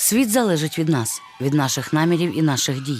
Світ залежить від нас, від наших намірів і наших дій,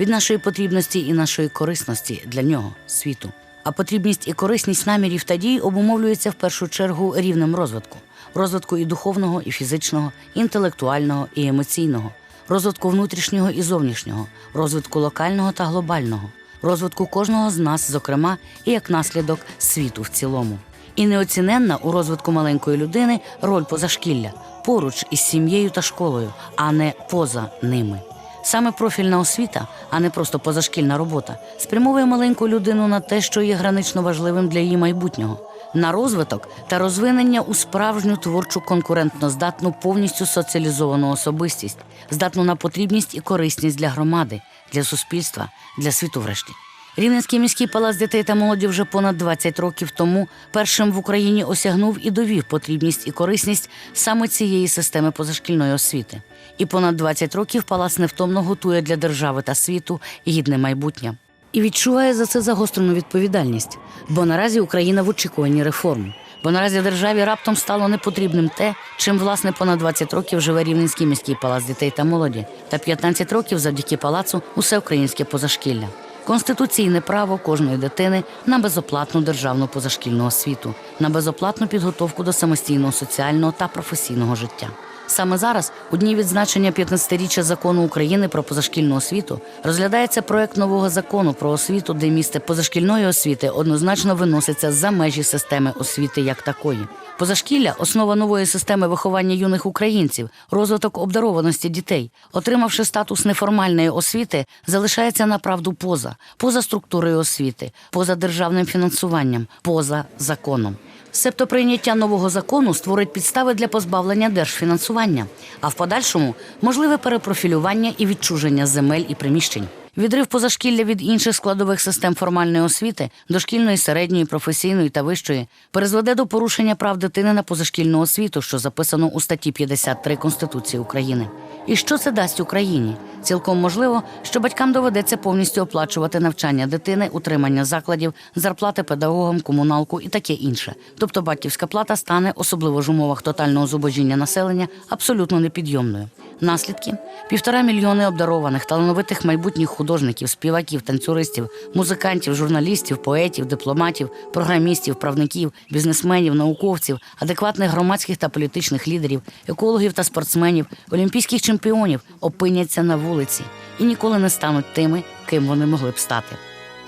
від нашої потрібності і нашої корисності для нього, світу. А потрібність і корисність намірів та дій обумовлюється в першу чергу рівнем розвитку, розвитку і духовного, і фізичного, інтелектуального, і емоційного, розвитку внутрішнього і зовнішнього, розвитку локального та глобального, розвитку кожного з нас, зокрема, і як наслідок світу в цілому. І неоціненна у розвитку маленької людини роль позашкілля поруч із сім'єю та школою, а не поза ними. Саме профільна освіта, а не просто позашкільна робота, спрямовує маленьку людину на те, що є гранично важливим для її майбутнього, на розвиток та розвинення у справжню творчу конкурентно здатну повністю соціалізовану особистість, здатну на потрібність і корисність для громади, для суспільства, для світу врешті. Рівненський міський палац дітей та молоді вже понад 20 років тому першим в Україні осягнув і довів потрібність і корисність саме цієї системи позашкільної освіти. І понад 20 років палац невтомно готує для держави та світу гідне майбутнє. І відчуває за це загострену відповідальність, бо наразі Україна в очікуванні реформ. Бо наразі державі раптом стало непотрібним те, чим власне понад 20 років живе Рівненський міський палац дітей та молоді, та 15 років завдяки палацу усе українське позашкілля. Конституційне право кожної дитини на безоплатну державну позашкільну освіту, на безоплатну підготовку до самостійного соціального та професійного життя. Саме зараз, у дні відзначення 15-річчя закону України про позашкільну освіту, розглядається проект нового закону про освіту, де місце позашкільної освіти однозначно виноситься за межі системи освіти як такої. Позашкілля основа нової системи виховання юних українців, розвиток обдарованості дітей, отримавши статус неформальної освіти, залишається направду поза, поза структурою освіти, поза державним фінансуванням, поза законом. Себто прийняття нового закону створить підстави для позбавлення держфінансування, а в подальшому можливе перепрофілювання і відчуження земель і приміщень. Відрив позашкілля від інших складових систем формальної освіти, дошкільної, середньої, професійної та вищої, призведе до порушення прав дитини на позашкільну освіту, що записано у статті 53 Конституції України. І що це дасть Україні? Цілком можливо, що батькам доведеться повністю оплачувати навчання дитини, утримання закладів, зарплати педагогам, комуналку і таке інше. Тобто батьківська плата стане, особливо ж умовах тотального зубожіння населення, абсолютно непідйомною. Наслідки півтора мільйони обдарованих, талановитих майбутніх художників, співаків, танцюристів, музикантів, журналістів, поетів, дипломатів, програмістів, правників, бізнесменів, науковців, адекватних громадських та політичних лідерів, екологів та спортсменів, олімпійських чемпіонів опиняться на вулиці і ніколи не стануть тими, ким вони могли б стати.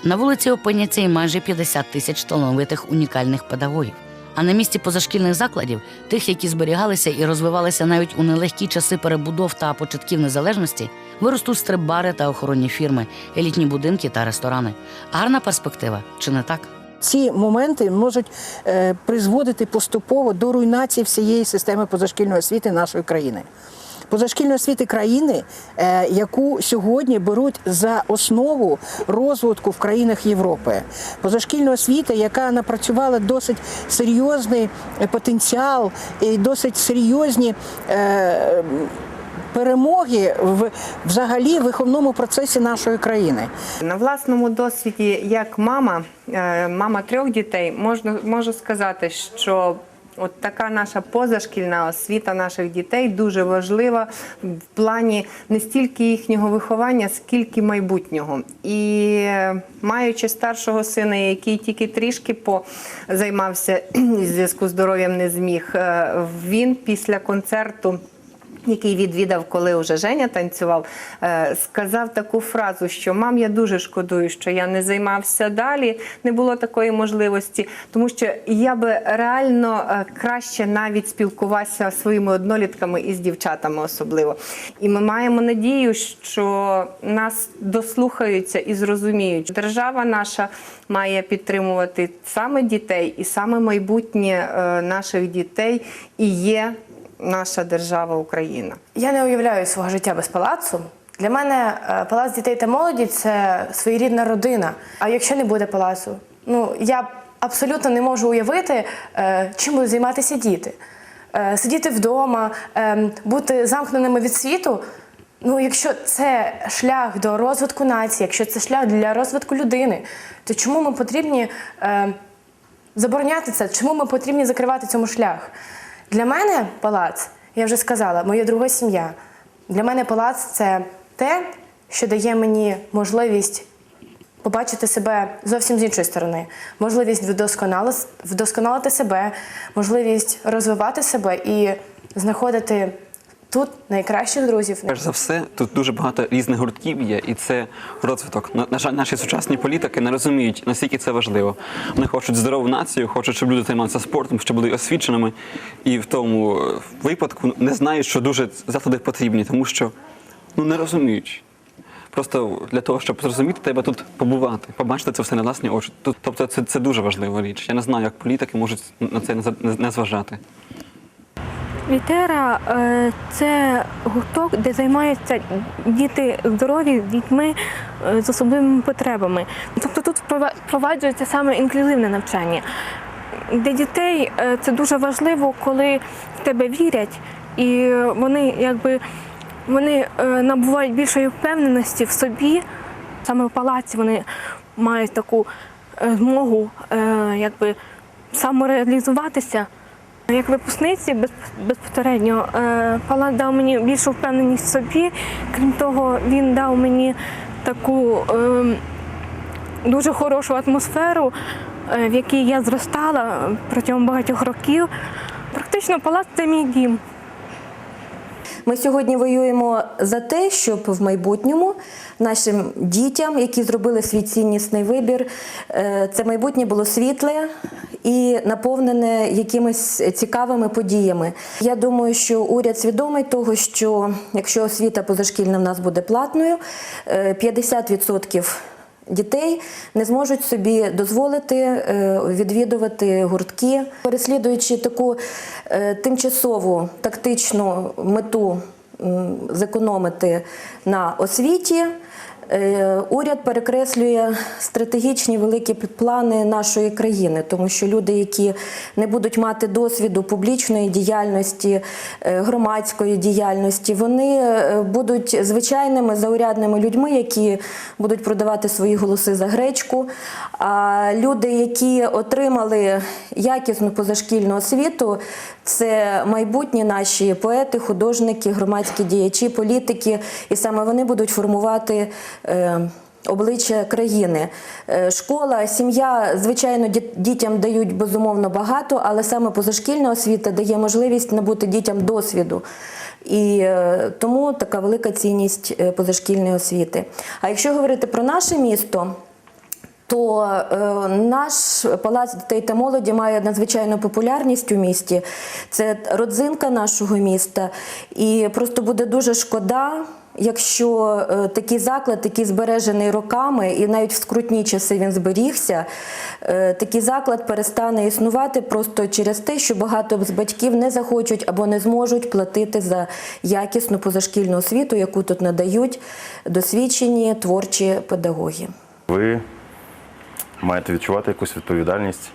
На вулиці опиняться і майже 50 тисяч талановитих унікальних педагогів. А на місці позашкільних закладів, тих, які зберігалися і розвивалися навіть у нелегкі часи перебудов та початків незалежності, виростуть стрибари та охоронні фірми, елітні будинки та ресторани. Гарна перспектива, чи не так? Ці моменти можуть е, призводити поступово до руйнації всієї системи позашкільної освіти нашої країни. Позашкільної освіти країни, е, яку сьогодні беруть за основу розвитку в країнах Європи. Позашкільна освіта, яка напрацювала досить серйозний потенціал і досить серйозні. е, Перемоги в взагалі виховному процесі нашої країни. На власному досвіді, як мама, е, мама трьох дітей, можна можу сказати, що от така наша позашкільна освіта наших дітей дуже важлива в плані не стільки їхнього виховання, скільки майбутнього. І е, маючи старшого сина, який тільки трішки позаймався в зв'язку з здоров'ям не зміг, е, він після концерту який відвідав, коли вже Женя танцював, е, сказав таку фразу, що мам, я дуже шкодую, що я не займався далі, не було такої можливості, тому що я би реально е, краще навіть спілкувався своїми однолітками і з дівчатами особливо. І ми маємо надію, що нас дослухаються і зрозуміють. Держава наша має підтримувати саме дітей і саме майбутнє е, наших дітей і є наша держава Україна. Я не уявляю свого життя без палацу. Для мене е, палац дітей та молоді це своєрідна родина. А якщо не буде палацу, ну я абсолютно не можу уявити, е, чим будуть займатися діти. Е, Сидіти вдома, бути замкненими від світу. Ну, якщо це шлях до розвитку нації, якщо це шлях для розвитку людини, то чому ми потрібні забороняти це? Чому ми потрібні закривати цьому шлях? Для мене палац, я вже сказала, моя друга сім'я. Для мене палац це те, що дає мені можливість побачити себе зовсім з іншої сторони, можливість вдосконали- вдосконалити себе, можливість розвивати себе і знаходити тут найкращих друзів. Перш за все, тут дуже багато різних гуртків є, і це розвиток. На, жаль, наші сучасні політики не розуміють, наскільки це важливо. Вони хочуть здорову націю, хочуть, щоб люди займалися спортом, щоб були освіченими. І в тому е, випадку не знають, що дуже заходи потрібні, тому що ну не розуміють. Просто для того, щоб зрозуміти, треба тут побувати, побачити це все на власні очі. Тобто, це, це дуже важлива річ. Я не знаю, як політики можуть на це не зважати. Літера е, це гурток, де займаються діти здорові дітьми е, з особливими потребами. Тобто тут впровад- впроваджується саме інклюзивне навчання. Для дітей е, це дуже важливо, коли в тебе вірять, і вони якби вони набувають більшої впевненості в собі. Саме в палаці вони мають таку змогу якби самореалізуватися. Як випускниці без- безпосередньо Палат дав мені більшу впевненість в собі. Крім того, він дав мені таку е, дуже хорошу атмосферу, е, в якій я зростала протягом багатьох років. Практично палац це мій дім. Ми сьогодні воюємо за те, щоб в майбутньому нашим дітям, які зробили свій ціннісний вибір, е, це майбутнє було світле і наповнене якимись цікавими подіями. Я думаю, що уряд свідомий того, що якщо освіта позашкільна в нас буде платною, е, 50% дітей не зможуть собі дозволити е, відвідувати гуртки, переслідуючи таку е, тимчасову тактичну мету зекономити на освіті. Е, Уряд перекреслює стратегічні великі плани нашої країни, тому що люди, які не будуть мати досвіду публічної діяльності, е, громадської діяльності, вони е, будуть звичайними заурядними людьми, які будуть продавати свої голоси за гречку. А люди, які отримали якісну позашкільну освіту, це майбутні наші поети, художники, громадські діячі, політики, і саме вони будуть формувати. Е, Обличчя країни, Е, школа, сім'я, звичайно, дітям дають безумовно багато, але саме позашкільна освіта дає можливість набути дітям досвіду. І е, тому така велика цінність позашкільної освіти. А якщо говорити про наше місто, то наш палац дітей та молоді має надзвичайну популярність у місті. Це родзинка нашого міста. І просто буде дуже шкода, якщо е, такий заклад, який збережений роками, і навіть в скрутні часи він зберігся, е, такий заклад перестане існувати просто через те, що багато з батьків не захочуть або не зможуть платити за якісну позашкільну освіту, яку тут надають досвідчені творчі педагоги. Ви маєте відчувати якусь відповідальність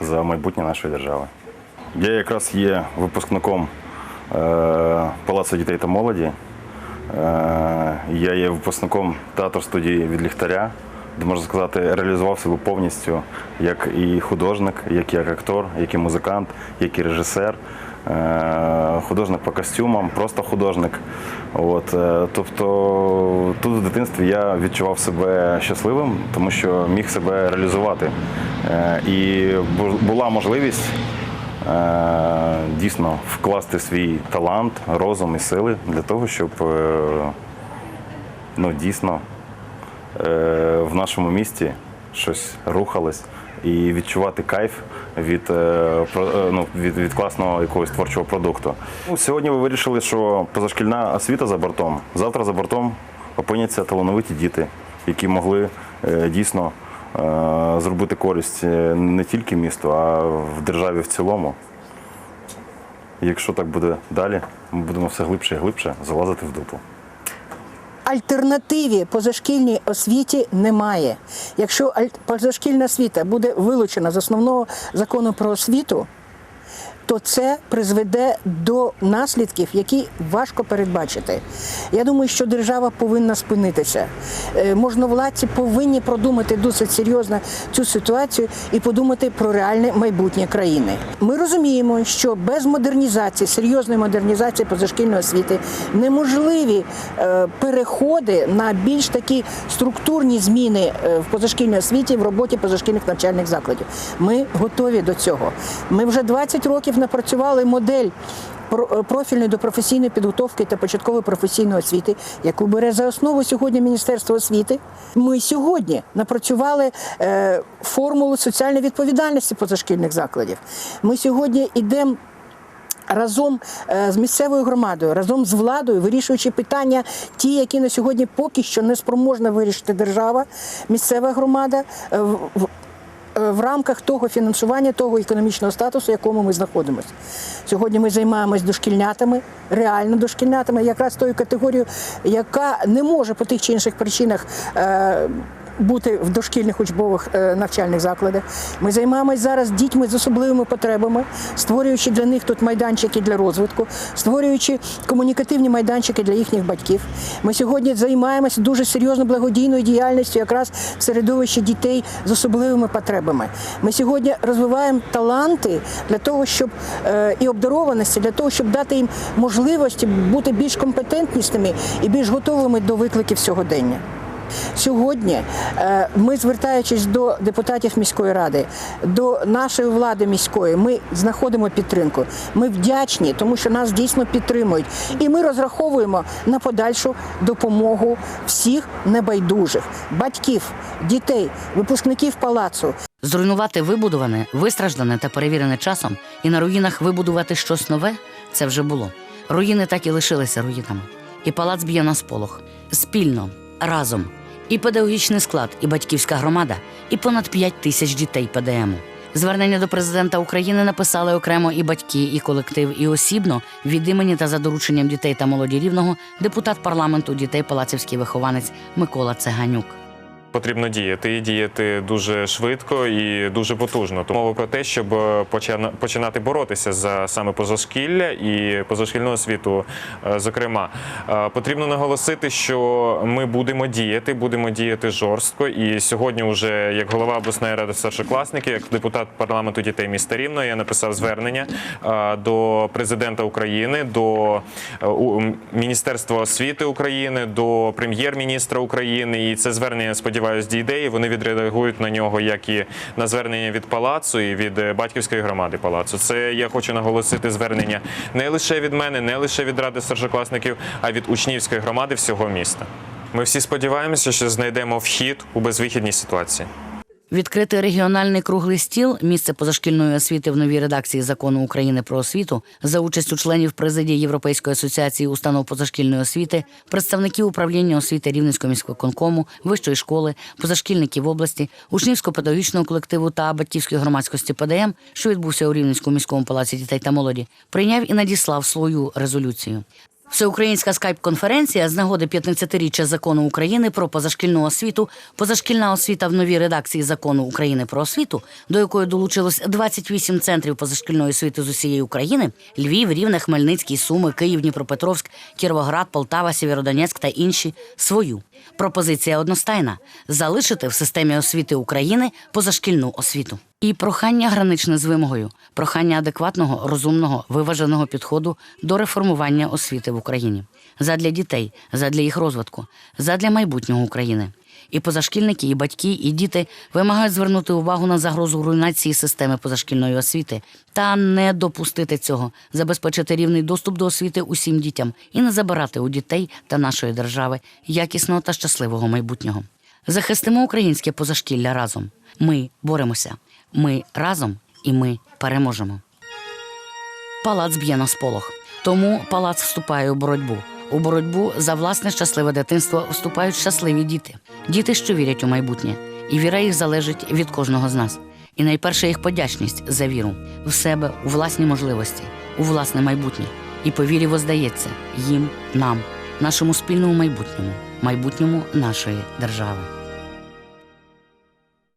за майбутнє нашої держави. Я якраз є випускником е, Палацу дітей та молоді. Е, я є випускником театру студії від ліхтаря, де можна сказати, реалізував себе повністю як і художник, як і актор, як і музикант, як і режисер. Е, Художник по костюмам, просто художник. От, е, тобто тут в дитинстві я відчував себе щасливим, тому що міг себе реалізувати. І бу- була можливість дійсно вкласти свій талант, розум і сили для того, щоб е, ну, дійсно е, в нашому місті щось рухалось і відчувати кайф від, е, е, ну, від, від класного якогось творчого продукту. Ну, сьогодні ви вирішили, що позашкільна освіта за бортом. Завтра за бортом опиняться талановиті діти, які могли е, дійсно е, зробити користь е, не тільки місту, а в державі в цілому. Якщо так буде далі, ми будемо все глибше і глибше залазити в дупу. Альтернативі позашкільній освіті немає. Якщо позашкільна освіта буде вилучена з основного закону про освіту, то це призведе до наслідків, які важко передбачити. Я думаю, що держава повинна спинитися. Е, Можновладці повинні продумати досить серйозно цю ситуацію і подумати про реальне майбутнє країни. Ми розуміємо, що без модернізації, серйозної модернізації позашкільної освіти неможливі е, переходи на більш такі структурні зміни е, в позашкільній освіті в роботі позашкільних навчальних закладів. Ми готові до цього. Ми вже 20 років напрацювали модель. е, Профільної до професійної підготовки та початкової професійної освіти, яку бере за основу сьогодні Міністерство освіти. Ми сьогодні напрацювали е, формулу соціальної відповідальності позашкільних закладів. Ми сьогодні йдемо разом е, з місцевою громадою, разом з владою, вирішуючи питання, ті, які на сьогодні поки що не спроможна вирішити держава, місцева громада. Е, в- рамках того фінансування, того економічного статусу, в якому ми знаходимося. Сьогодні ми займаємось дошкільнятами, реально дошкільнятами, якраз тою категорією, яка не може по тих чи інших причинах е, бути в дошкільних учбових е, навчальних закладах. Ми займаємось зараз дітьми з особливими потребами, створюючи для них тут майданчики для розвитку, створюючи комунікативні майданчики для їхніх батьків. Ми сьогодні займаємося дуже серйозно благодійною діяльністю якраз в середовищі дітей з особливими потребами. Ми сьогодні розвиваємо таланти для того, щоб е, і обдарованості, для того, щоб дати їм можливості бути більш компетентнішими і більш готовими до викликів сьогодення. Сьогодні е, ми, звертаючись до депутатів міської ради, до нашої влади міської, ми знаходимо підтримку. Ми вдячні, тому що нас дійсно підтримують. І ми розраховуємо на подальшу допомогу всіх небайдужих батьків, дітей, випускників палацу. Зруйнувати вибудоване, вистраждане та перевірене часом і на руїнах вибудувати щось нове це вже було. Руїни так і лишилися руїнами. І палац б'є на сполох. Спільно, разом. І педагогічний склад, і батьківська громада, і понад 5 тисяч дітей ПДМу. Звернення до президента України написали окремо і батьки, і колектив, і осібно від імені та за дорученням дітей та молоді рівного депутат парламенту дітей Палацівський вихованець Микола Цеганюк. Потрібно діяти і діяти дуже швидко і дуже потужно. Тому мова про те, щоб е, починати боротися за саме позашкілля і позашкільну освіту. е, Зокрема, Е, потрібно наголосити, що ми будемо діяти, будемо діяти жорстко. І сьогодні, вже як голова обласної ради старшокласників, як депутат парламенту дітей міста Рівно, я написав звернення до президента України, до Міністерства освіти України, до прем'єр-міністра України. І це звернення, я сподіваюся, дійде, і вони відреагують на нього, як і на звернення від палацу і від е, батьківської громади палацу. Це я хочу наголосити звернення не лише від мене, не лише від ради старшокласників, а від учнівської громади всього міста. Ми всі сподіваємося, що знайдемо вхід у безвихідній ситуації. Відкрити регіональний круглий стіл місце позашкільної освіти в новій редакції закону України про освіту за участю членів президії Європейської асоціації установ позашкільної освіти, представників управління освіти Рівненського міського конкому, вищої школи, позашкільників області, учнівсько-педагогічного колективу та батьківської громадськості ПДМ, що відбувся у Рівненському міському палаці дітей та молоді, прийняв і надіслав свою резолюцію. Всеукраїнська скайп-конференція з нагоди 15-річчя закону України про позашкільну освіту, позашкільна освіта в новій редакції закону України про освіту, до якої долучилось 28 центрів позашкільної освіти з усієї України: Львів, Рівне, Хмельницький, Суми, Київ, Дніпропетровськ, Кіровоград, Полтава, Сєвєродонецьк та інші свою. Пропозиція одностайна залишити в системі освіти України позашкільну освіту. І прохання граничне з вимогою, прохання адекватного, розумного, виваженого підходу до реформування освіти в Україні задля дітей, задля їх розвитку, задля майбутнього України. І позашкільники, і батьки, і діти вимагають звернути увагу на загрозу руйнації системи позашкільної освіти та не допустити цього, забезпечити рівний доступ до освіти усім дітям і не забирати у дітей та нашої держави якісного та щасливого майбутнього. Захистимо українське позашкілля разом. Ми боремося. Ми разом і ми переможемо. Палац б'є на сполох. Тому палац вступає у боротьбу. У боротьбу за власне щасливе дитинство вступають щасливі діти, діти, що вірять у майбутнє, і віра їх залежить від кожного з нас. І найперше їх подячність за віру в себе, у власні можливості, у власне майбутнє. І по вірі воздається їм, нам, нашому спільному майбутньому, майбутньому нашої держави.